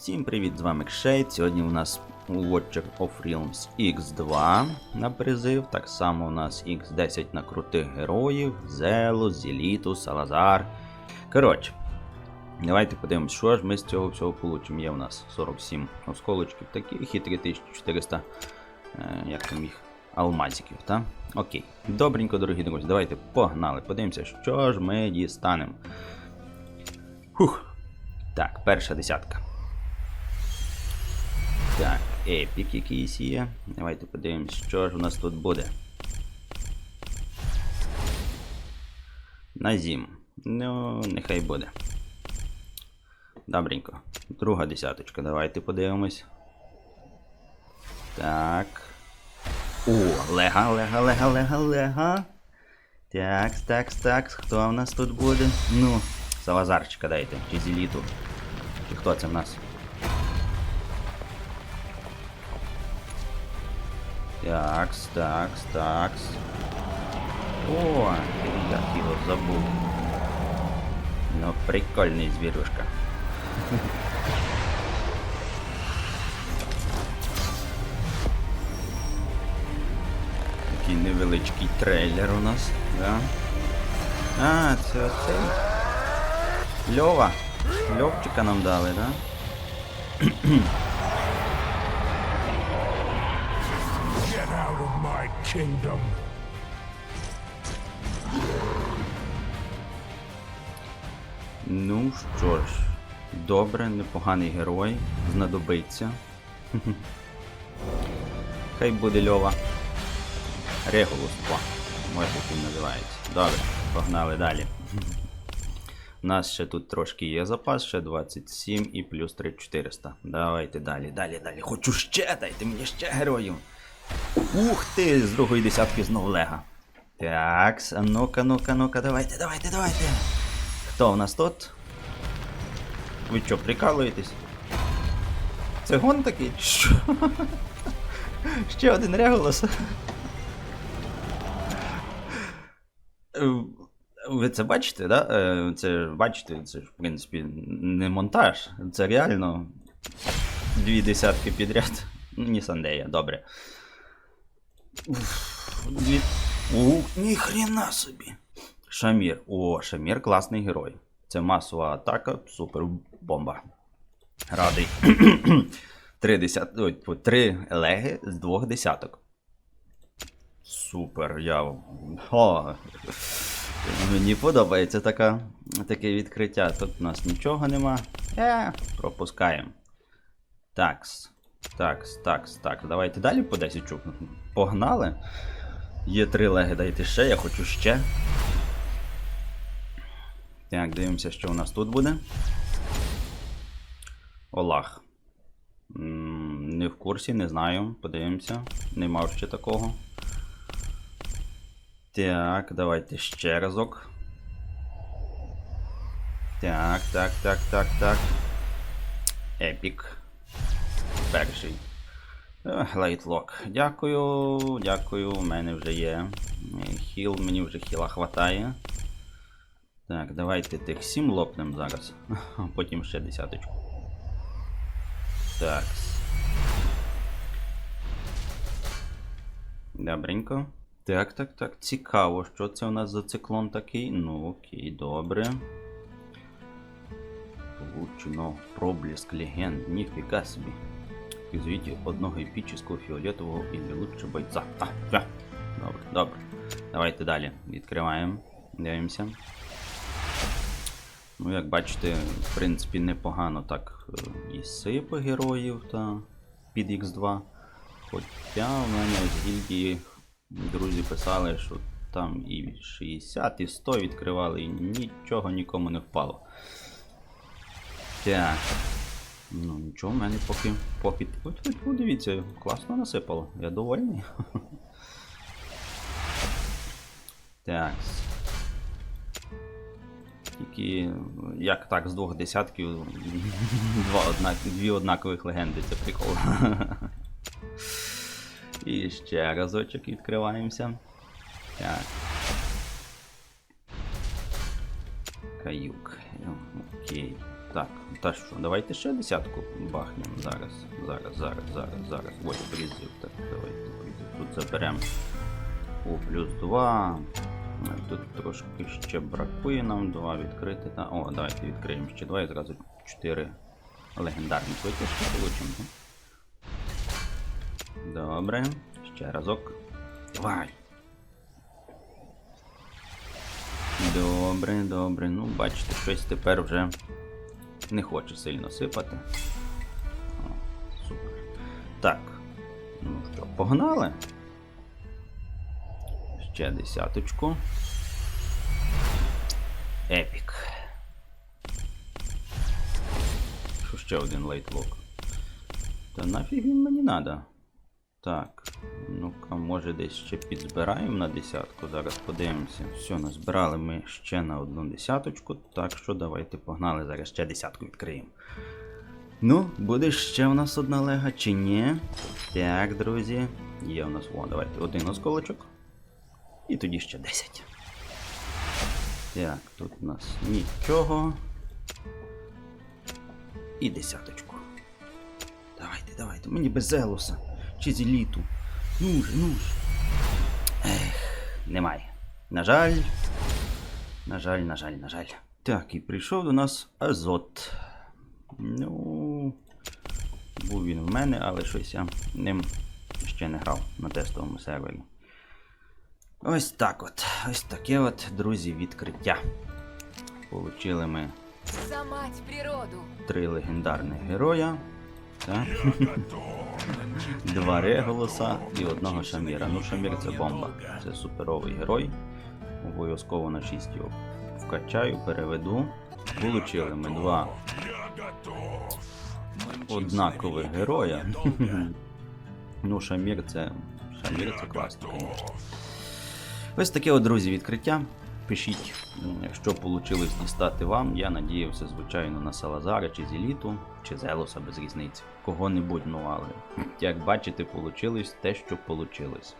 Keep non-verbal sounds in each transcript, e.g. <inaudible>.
Всім привіт, з вами Кшейт. Сьогодні у нас Watcher of Realms X2 на призив. Так само у нас X10 на крутих героїв, Зелус, Зеліту, Салазар. Коротше, давайте подивимось, що ж ми з цього всього получимо. Є у нас 47 осколочків таких і 3400 е, як там їх, алмазиків, так? Окей. Добренько, дорогі друзі, давайте погнали. Подивимося, що ж ми дістанемо. Фух. Так, перша десятка. Так, епік якийсь є. Давайте подивимось, що ж у нас тут буде. Назім. Ну, нехай буде. Добренько. Друга десяточка, давайте подивимось. Так. О, лега, лега, лега, лега, лега. Так, так, так. Хто в нас тут буде? Ну, Салазарчика дайте, чи Зеліту. Чи хто це в нас? Такс, такс, такс. О, як його забув. Ну, прикольний звірюшка. Такий невеличкий трейлер у нас, да? А, це оцей. Льова. Льовчика нам дали, да? Out of my kingdom. Ну що ж, добре, непоганий герой, знадобиться. <laughs> Хай буде Льова. Регулус, о, ось він називається. Добре, погнали далі. У нас ще тут трошки є запас, ще 27 і плюс 3400. Давайте далі, далі, далі. Хочу ще, дайте мені ще героїв. Ух ти, з другої десятки знов лега. Так, а ну-ка, ну-ка, ну-ка, давайте, давайте, давайте. Хто у нас тут? Ви що, прикалуєтесь? Це гон такий? Що? <laughs> Ще один реголос. Ви це бачите, да? Е, Це бачите, це ж в принципі не монтаж. Це реально дві десятки підряд. Ну, Сандея, добре. Ух, ніхрена собі. Шамір. О, Шамір класний герой. Це масова атака, супер бомба. Радий. <clears throat> Три десят... Ой, три леги з двох десяток. Супер, я. О, мені подобається така, таке відкриття. Тут у нас нічого нема. Е, пропускаємо. Такс. Такс, такс, такс. Давайте далі по 10 чук. Погнали. Є три леги, дайте ще, я хочу ще. Так, дивимося, що у нас тут буде. Олах. Не в курсі, не знаю. Подивимося. Не мав ще такого. Так, давайте ще разок. Так, так, так, так, так. Епік. Перший. Лейтлок. Дякую, дякую. У мене вже є. Е, Хіл, мені вже хіла хватає. Так, давайте тих 7 лопнем зараз. А потім ще десяточку. Так. Добренько. Так, так, так. Цікаво, що це у нас за циклон такий. Ну, окей, добре. Получено проблеск легенд. Ніфіга собі. Извините, одного епічного фіолетового і лучше бойця. А, все. Добре, добре. Давайте далі. Відкриваємо. Дивимося. Ну, як бачите, в принципі, непогано так е, і сипи героїв та під X2. Хоча в мене з гільдії друзі писали, що там і 60, і 100 відкривали, і нічого нікому не впало. Так. Ну, нічого, в мене поки. поки. От, от, от, дивіться, класно насипало. Я довольний. <laughs> Так. Тільки як так з двох десятків <laughs> два однак, дві однакових легенди, це прикол. <laughs> І ще разочок відкриваємося. Так. Каюк. Окей. Так, та що, давайте ще десятку бахнемо. Зараз, зараз, зараз, зараз, зараз. Ой, призив. Так, давайте призив. Тут заберемо. О, плюс 2. Тут трошки ще бракує нам. 2 відкрити. Та... О, давайте відкриємо ще 2 і зразу 4 легендарні витяжки получимо. Добре. Ще разок. Давай. Добре, добре. Ну, бачите, щось тепер вже не хоче сильно сипати. О, супер. Так. Ну що, погнали? Ще десяточку. Епік. Що ще один лейтлок? Та нафіг він мені надо. Так, ну-ка, може десь ще підзбираємо на десятку. Зараз подивимося. Все, назбирали ми ще на одну десяточку. Так що давайте погнали, зараз ще десятку відкриємо. Ну, буде ще в нас одна лега чи ні? Так, друзі. Є у нас, о, давайте один осколочок. І тоді ще 10. Так, тут у нас нічого. І десяточку. Давайте, давайте. Мені без Зелоса. Чи з еліту. Ну ж, ну ж. Ех, немає. На жаль. На жаль, на жаль, на жаль. Так, і прийшов до нас Азот. Ну. Був він в мене, але щось я ним ще не грав на тестовому сервері. Ось так от. Ось таке от, друзі, відкриття. Получили ми За мать природу! три легендарних героя. Так. <laughs> Два Реголоса і одного Шаміра. Ну, Шамір це бомба. Це суперовий герой. Обов'язково на 6 його вкачаю, переведу. Получили ми два однакових героя. <laughs> Ну, Шамір це. Шамір це класно. Ось таке от, друзі, відкриття. Пишіть, якщо вийшло дістати вам. Я надіявся, звичайно, на Салазара чи Зеліту, чи Зелоса без різниці. Кого-небудь, ну але. Як бачите, вийшло те, що вийшло.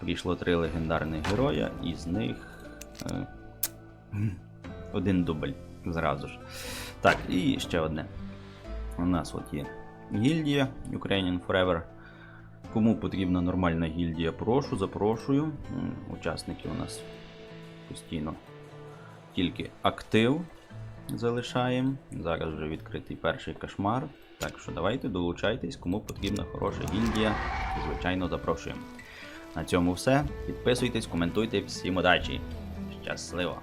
Прийшло три легендарних героя, і з них е, один дубль зразу ж. Так, і ще одне. У нас от є гільдія Ukrainian Forever. Кому потрібна нормальна гільдія, прошу, запрошую. Учасники у нас постійно тільки актив залишаємо. Зараз вже відкритий перший кошмар. Так що давайте долучайтесь, кому потрібна хороша гільдія. Звичайно, запрошуємо. На цьому все. Підписуйтесь, коментуйте. Всім удачі. Щасливо!